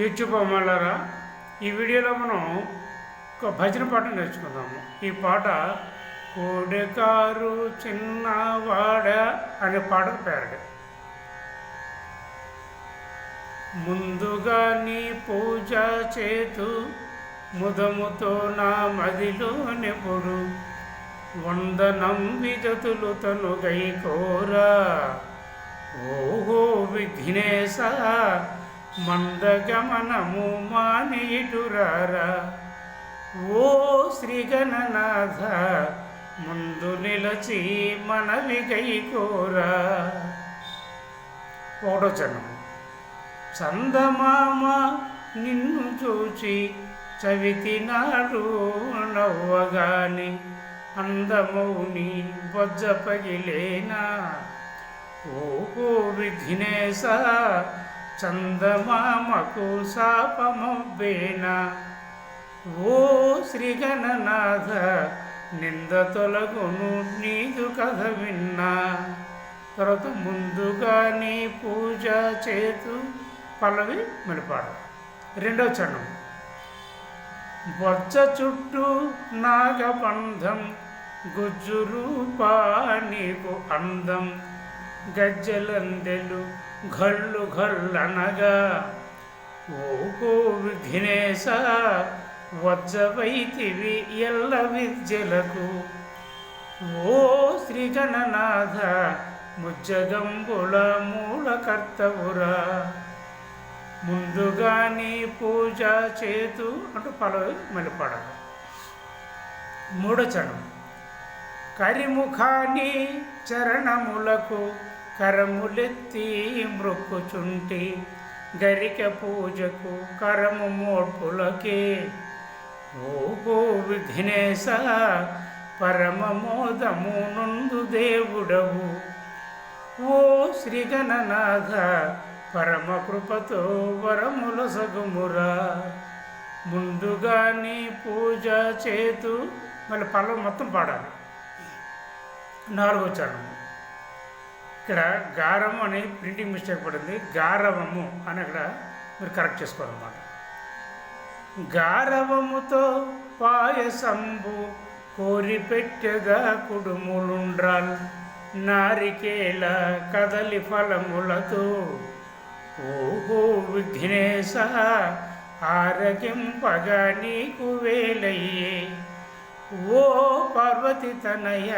YouTube అమ్మాలారా ఈ వీడియోలో మనం ఒక భజన పాట నేర్చుకుందాము. ఈ పాట కోడెకారు చిన్నవాడ అనే పాట పేరడు ముందుగా నీ పూజ చేతు ముదముతో నా మదిలో నెప్పుడు వందనం విజతులు తను గైకోరా ఓహో విఘ్నేశ మందగమనము మానేటురారా ఓ శ్రీగణనాథ ముందు నిలచి మనవి కోరా. ఒకటో చరణం. చందమామ నిన్ను చూచి చవితి నాడు నవ్వగాని అందమౌని బొజ్జ పగిలేనా? ఓ విఘ్నేశ చందమామకు శాపమవ్వేనా. ఓ శ్రీగణనాథ నింద తొలగును నీదు కథ విన్నా. తర్వాత ముందుగా నీ పూజ చేతు. పల్లవి మెలిపాడు రెండవ చరణం. బొజ్జ చుట్టూ నాగబంధం గుజ్జు రూపా అందం. గజ్జలందెలు ఘళ్ళు ఘళ్ళనగా ఓకో విఘ్నేశ వజ్జవైతివి ఎల్ల విద్యలకు ఓ శ్రీగణనాథ ముజ్జగంబుల మూలకర్తవురా ముందుగా నీ పూజ చేతు అంటూ పలవి మెలిపడాలి మూడో చరణం. కరిముఖాని చరణములకు కరములెత్తి మృక్కుచుంటి గరిక పూజకు కరము మోడ్పులకే. ఓహో విఘ్నేశ పరమమోదము నుండు దేవుడవు. ఓ శ్రీగణనాథ పరమ కృపతో వరముల సగుమురా. ముందుగా నీ పూజ చేతు మళ్ళీ పల్లవి మొత్తం పాడాలి. నాలుగో చరణం. ఇక్కడ గారము అని ప్రింటింగ్ మిస్టేక్ పడింది. గారవము అని అక్కడ మీరు కరెక్ట్ చేసుకోవాలన్నమాట. గారవముతో పాయసంబు కోరి పెట్టగా కుడుములుండ్రాల్ నారికేల కదలి ఫలములతో. ఓహో విఘ్నేశ ఆరగింపగా నీకు వేలయ్యే. ఓ పార్వతి తనయ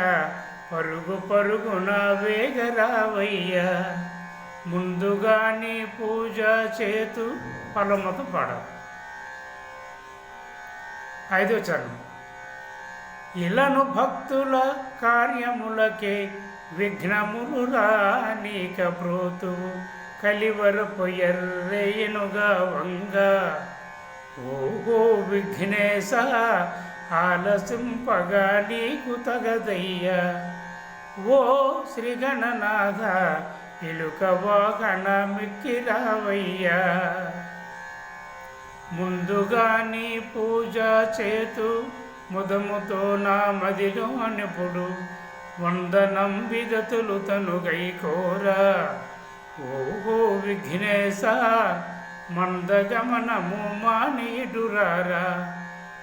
పరుగు పరుగున వేగరావయ్యా. ముందుగా నీ పూజ చేతు పలమతు పాడాలి ఐదో చరణం. ఇలను భక్తుల కార్యములకే విఘ్నములు రానీక బ్రోతువు కలివరపు ఎర్రేయనుగా వంగ. ఓహో విఘ్నేశ ఆలసింపగా నీకు తగదయ్యా. ఓ శ్రీగణనాథ ఇలుక వాహన మిక్కిరావయ్యా ముందుగా నీ పూజ చేతు ముదముతో నా మదిలో నిపుడు వందనం విదతులు తను కోరా. ఓహో విఘ్నేశ మందగమనము మానేయుడురారా.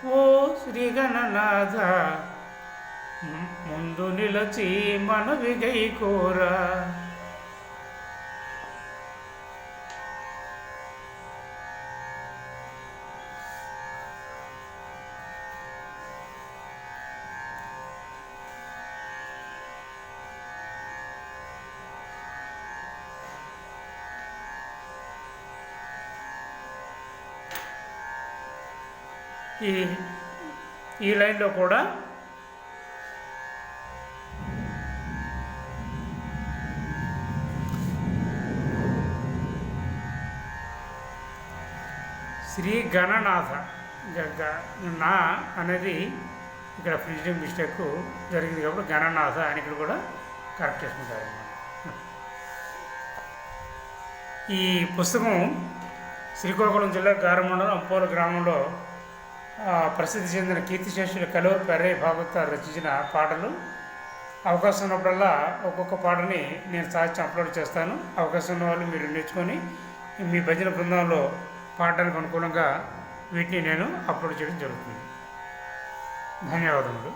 ఓ శ్రీగణనాథ ముందు నిలచి మనవి గైకోరా ఈ ఈ లైన్లో కూడా శ్రీ గణనాథ నా అనేది ఇక్కడ ప్రింటింగ్ మిస్టేక్ జరిగింది కాబట్టి గణనాథ అని ఇక్కడ కూడా కరెక్ట్ చేసుకుంటారు ఈ పుస్తకం శ్రీకాకుళం జిల్లా గారమండలం అంపోల గ్రామంలో ప్రసిద్ధి చెందిన కీర్తిశేషులు కలువ పెర్రే భాగవత రచించిన పాటలు. అవకాశం ఉన్నప్పుడల్లా ఒక్కొక్క పాటని నేను సాహిత్యం అప్లోడ్ చేస్తాను. అవకాశం ఉన్న వాళ్ళు మీరు నేర్చుకొని మీ భజన బృందంలో పాడడానికి అనుకూలంగా వీటిని నేను అప్లోడ్ చేయడం జరుగుతుంది. ధన్యవాదములు.